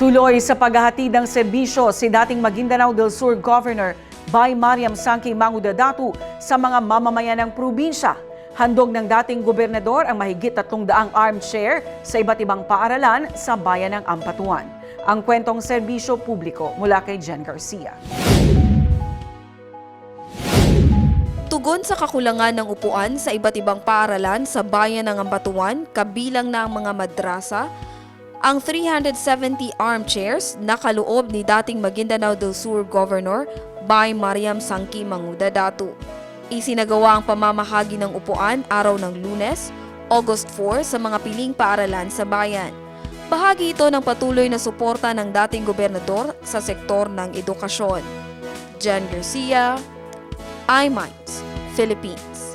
Tuloy sa paghahatid ng serbisyo si dating Maguindanao del Sur Governor Bay Mariam Sangki Mangudadatu sa mga mamamayan ng probinsya. Handog ng dating gobernador ang mahigit 300 armchair sa iba't ibang paaralan sa bayan ng Ampatuan. Ang kwentong serbisyo publiko mula kay Jen Garcia. Tugon sa kakulangan ng upuan sa iba't ibang paaralan sa bayan ng Ambatuan, kabilang na ang mga madrasa, ang 370 armchairs na kaloob ni dating Maguindanao del Sur Governor by Mariam Sangki Manguda Datu. Isinagawa ang pamamahagi ng upuan araw ng lunes, August 4 sa mga piling paaralan sa bayan. Bahagi ito ng patuloy na suporta ng dating gobernador sa sektor ng edukasyon. Jan Garcia, iMinds, Philippines.